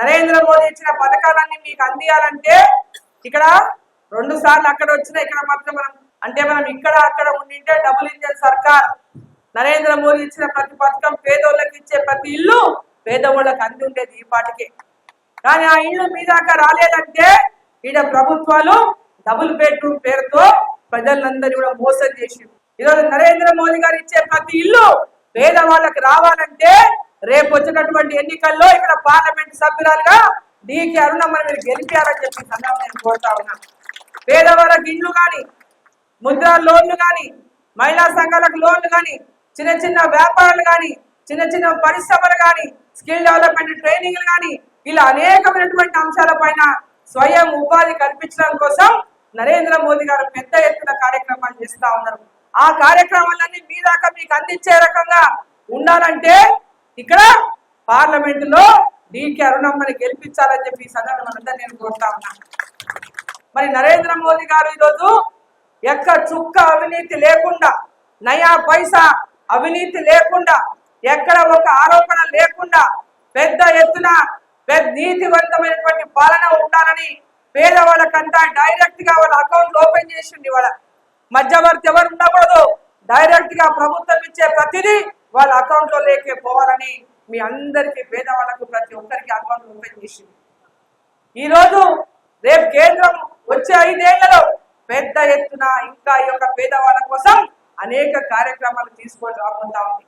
నరేంద్ర మోదీ ఇచ్చిన పథకాలన్నీ మీకు అందియాలంటే ఇక్కడ రెండు సార్లు అక్కడ వచ్చిన ఇక్కడ మాత్రం మనం అంటే మనం ఇక్కడ అక్కడ ఉండింటే డబుల్ ఇంజన్ సర్కార్. నరేంద్ర మోదీ ఇచ్చిన ప్రతి పథకం పేదోళ్ళకి ఇచ్చే ప్రతి ఇల్లు పేదవాళ్ళకి అంది ఉండేది ఈ పాటికే. కానీ ఆ ఇల్లు మీ దాకా రాలేదంటే ఈడ ప్రభుత్వాలు డబుల్ బెడ్రూమ్ పేరుతో ప్రజలందరినీ కూడా మోసం చేసి ఈరోజు నరేంద్ర మోదీ గారు ఇచ్చే ప్రతి ఇల్లు పేదవాళ్ళకి రావాలంటే రేపు వచ్చినటువంటి ఎన్నికల్లో ఇక్కడ పార్లమెంట్ సభ్యురాలుగా డీకే అరుణమ్మని మీరు గెలిపారని చెప్పి సందర్భం నేను కోరుతా ఉన్నాను పేదవాళ్ళకి ఇండ్లు కానీ ముద్ర లోన్లు కానీ మహిళా సంఘాలకు లోన్లు కానీ చిన్న చిన్న వ్యాపారాలు కానీ చిన్న చిన్న పరిశ్రమలు కానీ స్కిల్ డెవలప్మెంట్ ట్రైనింగ్లు కానీ ఇలా అనేకమైనటువంటి అంశాల పైన స్వయం ఉపాధి కల్పించడం కోసం నరేంద్ర మోదీ గారు పెద్ద ఎత్తున కార్యక్రమాలు చేస్తా ఉన్నారు. ఆ కార్యక్రమాలన్నీ మీ దాకా మీకు అందించే రకంగా ఉండాలంటే ఇక్కడ పార్లమెంట్లో డీకే అరుణమ్మని గెలిపించాలని చెప్పి ఈ సందర్భంగా నేను కోరుతా ఉన్నాను. మరి నరేంద్ర మోదీ గారు ఈరోజు ఎక్క చుక్క అవినీతి లేకుండా నయా పైసా అవినీతి లేకుండా ఎక్కడ ఒక ఆరోపణ లేకుండా పెద్ద ఎత్తున పెద్ద నీతివంతమైనటువంటి పాలన ఉండాలని పేదవాళ్ళకంతా డైరెక్ట్గా వాళ్ళ అకౌంట్ ఓపెన్ చేసిండి వాళ్ళ మధ్యవర్తి ఎవరు ఉండకూడదు. డైరెక్ట్గా ప్రభుత్వం ఇచ్చే ప్రతిదీ వాళ్ళ అకౌంట్లో లేకే పోవాలని మీ అందరికీ పేదవాళ్ళకు ప్రతి ఒక్కరికి అకౌంట్ ఓపెన్ చేసింది. ఈ రోజు రేపు కేంద్రం వచ్చే ఐదేళ్ళలో పెద్ద ఎత్తున ఇంకా ఈ యొక్క పేదవాళ్ళ కోసం అనేక కార్యక్రమాలు తీసుకొని రాబోతా ఉంది.